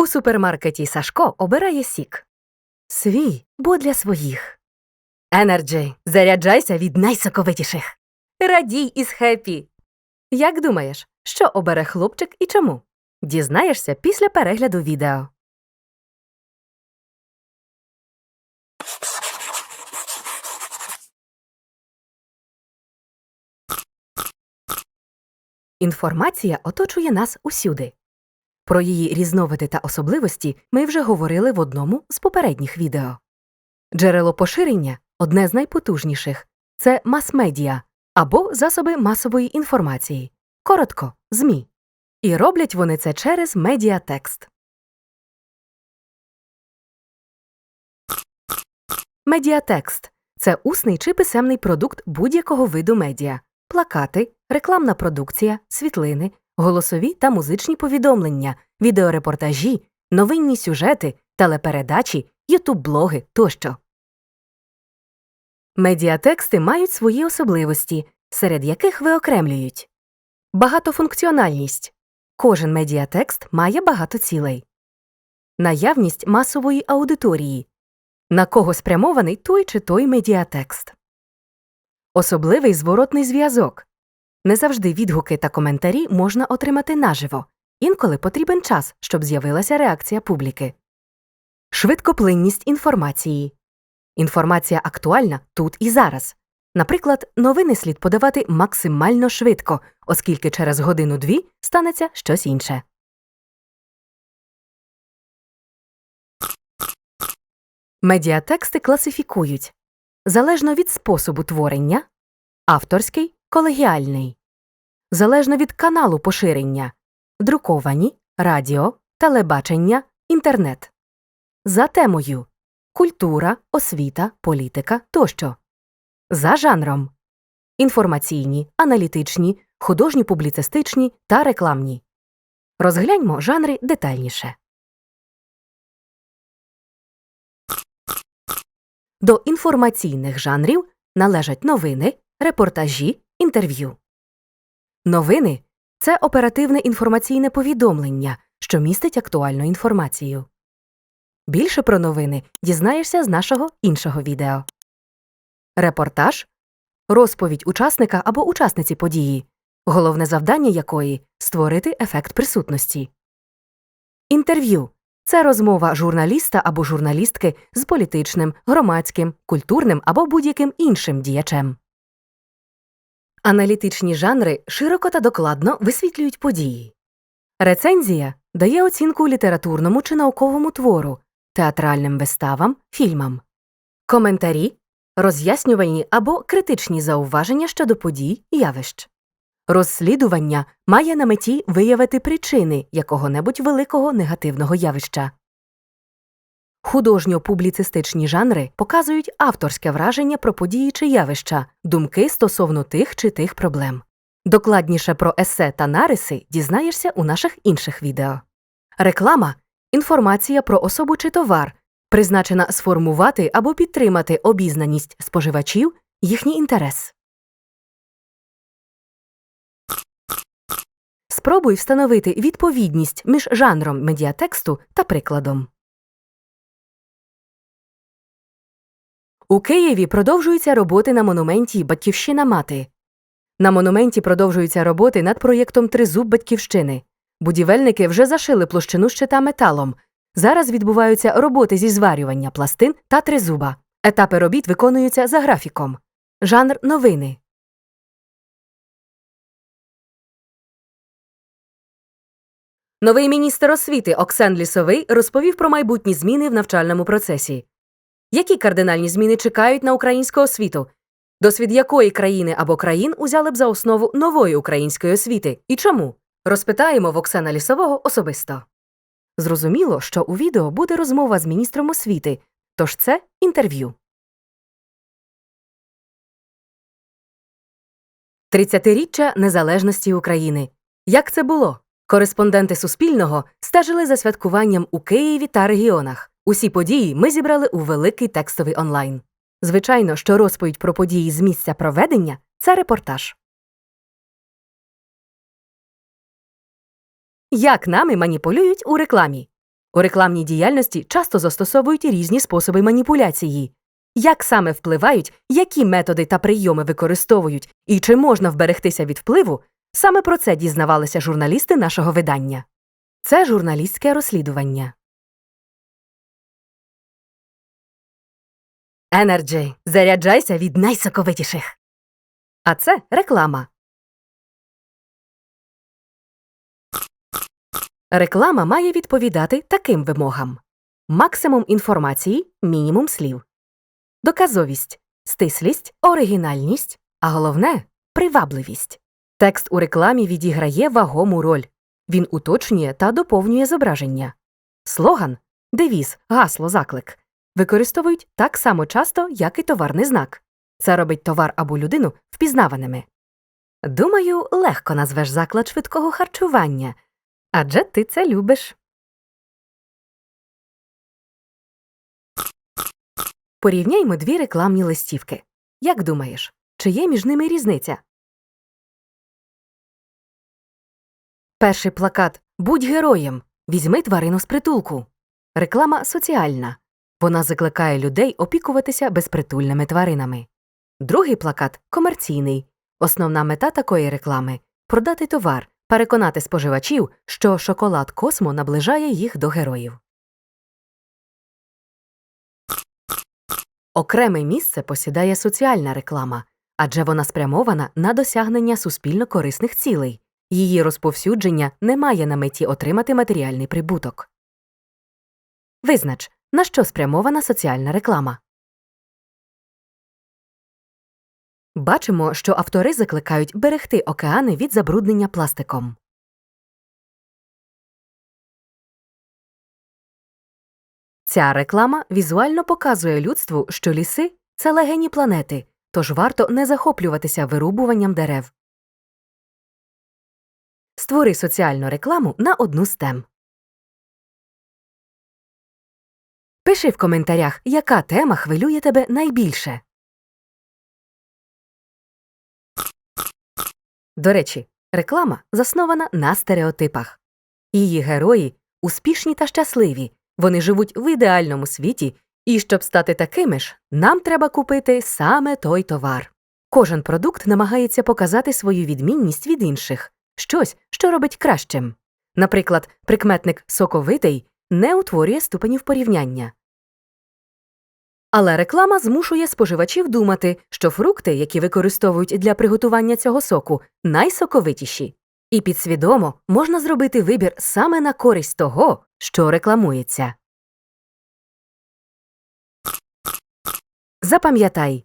У супермаркеті Сашко обирає сік. Свій, бо для своїх. Енерджі, заряджайся від найсоковитіших. Радій із хеппі. Як думаєш, що обере хлопчик і чому? Дізнаєшся після перегляду відео. Інформація оточує нас усюди. Про її різновиди та особливості ми вже говорили в одному з попередніх відео. Джерело поширення одне з найпотужніших це мас-медіа або засоби масової інформації, коротко ЗМІ. І роблять вони це через медіатекст. Медіатекст це усний чи писемний продукт будь-якого виду медіа плакати, рекламна продукція, світлини, голосові та музичні повідомлення, відеорепортажі, новинні сюжети, телепередачі, ютуб-блоги тощо. Медіатексти мають свої особливості, серед яких виокремлюють багатофункціональність. Кожен медіатекст має багато цілей, наявність масової аудиторії, на кого спрямований той чи той медіатекст, особливий зворотний зв'язок. Не завжди відгуки та коментарі можна отримати наживо, інколи потрібен час, щоб з'явилася реакція публіки. Швидкоплинність інформації. Інформація актуальна тут і зараз. Наприклад, новини слід подавати максимально швидко, оскільки через годину-дві станеться щось інше. Медіатексти класифікують залежно від способу творення авторський, колегіальний, залежно від каналу поширення друковані, радіо, телебачення, інтернет, за темою культура, освіта, політика тощо, за жанром інформаційні, аналітичні, художньо публіцистичні та рекламні. Розгляньмо жанри детальніше. До інформаційних жанрів належать новини, репортажі, інтерв'ю. Новини це оперативне інформаційне повідомлення, що містить актуальну інформацію. Більше про новини дізнаєшся з нашого іншого відео. Репортаж розповідь учасника або учасниці події, головне завдання якої створити ефект присутності. Інтерв'ю це розмова журналіста або журналістки з політичним, громадським, культурним або будь-яким іншим діячем. Аналітичні жанри широко та докладно висвітлюють події. Рецензія дає оцінку літературному чи науковому твору, театральним виставам, фільмам. Коментарі роз'яснювальні або критичні зауваження щодо подій, явищ. Розслідування має на меті виявити причини якого-небудь великого негативного явища. Художньо-публіцистичні жанри показують авторське враження про події чи явища, думки стосовно тих чи тих проблем. Докладніше про есе та нариси дізнаєшся у наших інших відео. Реклама інформація про особу чи товар, призначена сформувати або підтримати обізнаність споживачів, їхній інтерес. Спробуй встановити відповідність між жанром медіатексту та прикладом. У Києві продовжуються роботи на монументі Батьківщина мати. На монументі продовжуються роботи над проєктом Тризуб Батьківщини. Будівельники вже зашили площину щита металом. Зараз відбуваються роботи зі зварювання пластин та тризуба. Етапи робіт виконуються за графіком. Жанр новини. Новий міністр освіти Оксен Лісовий розповів про майбутні зміни в навчальному процесі. Які кардинальні зміни чекають на українську освіту? Досвід якої країни або країн узяли б за основу нової української освіти і чому? Розпитаємо в Оксана Лісового особисто. Зрозуміло, що у відео буде розмова з міністром освіти, тож це інтерв'ю. 30-річчя незалежності України. Як це було? Кореспонденти Суспільного стежили за святкуванням у Києві та регіонах. Усі події ми зібрали у великий текстовий онлайн. Звичайно, що розповідь про події з місця проведення це репортаж. Як нами маніпулюють у рекламі? У рекламній діяльності часто застосовують різні способи маніпуляції. Як саме впливають, які методи та прийоми використовують, і чи можна вберегтися від впливу, саме про це дізнавалися журналісти нашого видання. Це журналістське розслідування. Energy. Заряджайся від найсоковитіших. А це реклама. Реклама має відповідати таким вимогам: максимум інформації, мінімум слів, доказовість, стислість, оригінальність, а головне привабливість. Текст у рекламі відіграє вагому роль. Він уточнює та доповнює зображення. Слоган, девіз, гасло, заклик використовують так само часто, як і товарний знак. Це робить товар або людину впізнаваними. Думаю, легко назвеш заклад швидкого харчування. Адже ти це любиш. Порівняймо дві рекламні листівки. Як думаєш, чи є між ними різниця? Перший плакат Будь героєм. Візьми тварину з притулку. Реклама соціальна. Вона закликає людей опікуватися безпритульними тваринами. Другий плакат комерційний. Основна мета такої реклами продати товар, переконати споживачів, що шоколад Космо наближає їх до героїв. Окреме місце посідає соціальна реклама, адже вона спрямована на досягнення суспільно корисних цілей. Її розповсюдження не має на меті отримати матеріальний прибуток. Визнач, на що спрямована соціальна реклама. Бачимо, що автори закликають берегти океани від забруднення пластиком. Ця реклама візуально показує людству, що ліси це легені планети, тож варто не захоплюватися вирубуванням дерев. Створи соціальну рекламу на одну з тем. Пиши в коментарях, яка тема хвилює тебе найбільше. До речі, реклама заснована на стереотипах. Її герої успішні та щасливі, вони живуть в ідеальному світі, і щоб стати такими ж, нам треба купити саме той товар. Кожен продукт намагається показати свою відмінність від інших, щось, що робить кращим. Наприклад, прикметник соковитий не утворює ступенів порівняння. Але реклама змушує споживачів думати, що фрукти, які використовують для приготування цього соку, найсоковитіші. І підсвідомо можна зробити вибір саме на користь того, що рекламується. Запам'ятай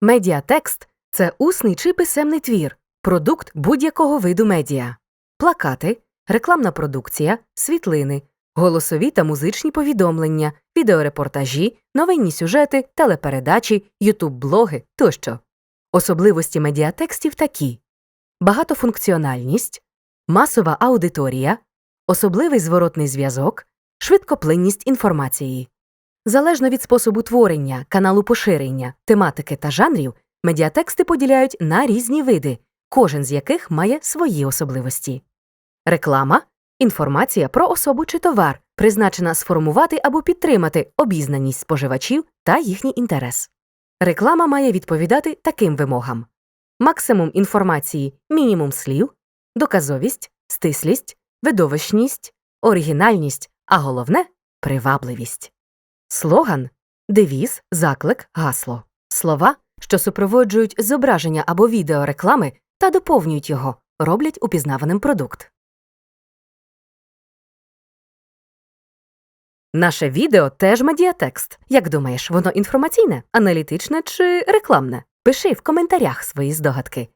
медіатекст це усний чи писемний твір, продукт будь-якого виду медіа, плакати, рекламна продукція, світлини, голосові та музичні повідомлення, відеорепортажі, новинні сюжети, телепередачі, ютуб-блоги тощо. Особливості медіатекстів такі багатофункціональність, масова аудиторія, особливий зворотний зв'язок, швидкоплинність інформації. Залежно від способу творення, каналу поширення, тематики та жанрів, медіатексти поділяють на різні види, кожен з яких має свої особливості. Реклама інформація про особу чи товар, призначена сформувати або підтримати обізнаність споживачів та їхній інтерес. Реклама має відповідати таким вимогам: максимум інформації, мінімум слів, доказовість, стислість, видовищність, оригінальність, а головне привабливість. Слоган девіз, заклик, гасло. Слова, що супроводжують зображення або відео реклами та доповнюють його, роблять упізнаваним продукт. Наше відео теж медіатекст. Як думаєш, воно інформаційне, аналітичне чи рекламне? Пиши в коментарях свої здогадки.